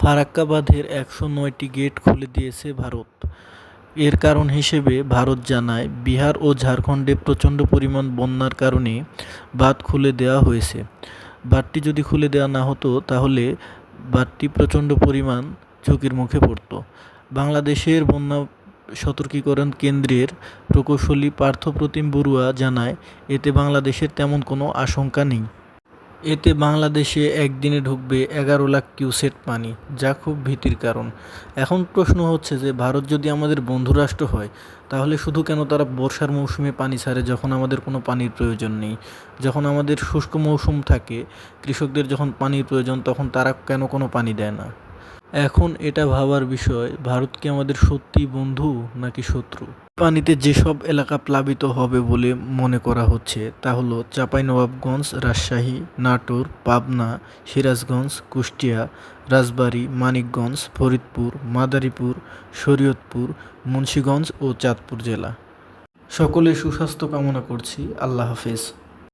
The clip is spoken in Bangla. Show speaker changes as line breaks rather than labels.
ফারাক্কা বাঁধের একশো নয়টি গেট খুলে দিয়েছে ভারত। এর কারণ হিসেবে ভারত জানায়, বিহার ও ঝাড়খণ্ডে প্রচণ্ড পরিমাণ বন্যার কারণে বাঁধ খুলে দেওয়া হয়েছে। বাঁধটি যদি খুলে দেওয়া না হতো, তাহলে বাঁধটি প্রচণ্ড পরিমাণ ঝুঁকির মুখে পড়তো। বাংলাদেশের বন্যা সতর্কীকরণ কেন্দ্রের প্রকৌশলী পার্থপ্রতিম বড়ুয়া জানায়, এতে বাংলাদেশের তেমন কোনো আশঙ্কা নেই। এতে বাংলাদেশে একদিনে ঢুকবে এগারো লাখ কিউসেট পানি, যা খুব ভীতির কারণ। এখন প্রশ্ন হচ্ছে যে, ভারত যদি আমাদের বন্ধুরাষ্ট্র হয়, তাহলে শুধু কেন তারা বর্ষার মৌসুমে পানি ছাড়ে যখন আমাদের কোনো পানির প্রয়োজন নেই? যখন আমাদের শুষ্ক মৌসুম থাকে, কৃষকদের যখন পানির প্রয়োজন, তখন তারা কেন কোনো পানি দেয় না? এখন এটা ভাবার বিষয়, ভারত কি আমাদের সত্যি বন্ধু নাকি শত্রু? পানিতে যেসব এলাকা প্লাবিত হবে বলে মনে করা হচ্ছে, তা হলো চাঁপাইনবাবগঞ্জ, রাজশাহী, নাটোর, পাবনা, সিরাজগঞ্জ, কুষ্টিয়া, রাজবাড়ী, মানিকগঞ্জ, ফরিদপুর, মাদারীপুর, শরীয়তপুর, মুন্সীগঞ্জ ও চাঁদপুর জেলা। সকলে সুস্বাস্থ্য কামনা করছি। আল্লাহ হাফেজ।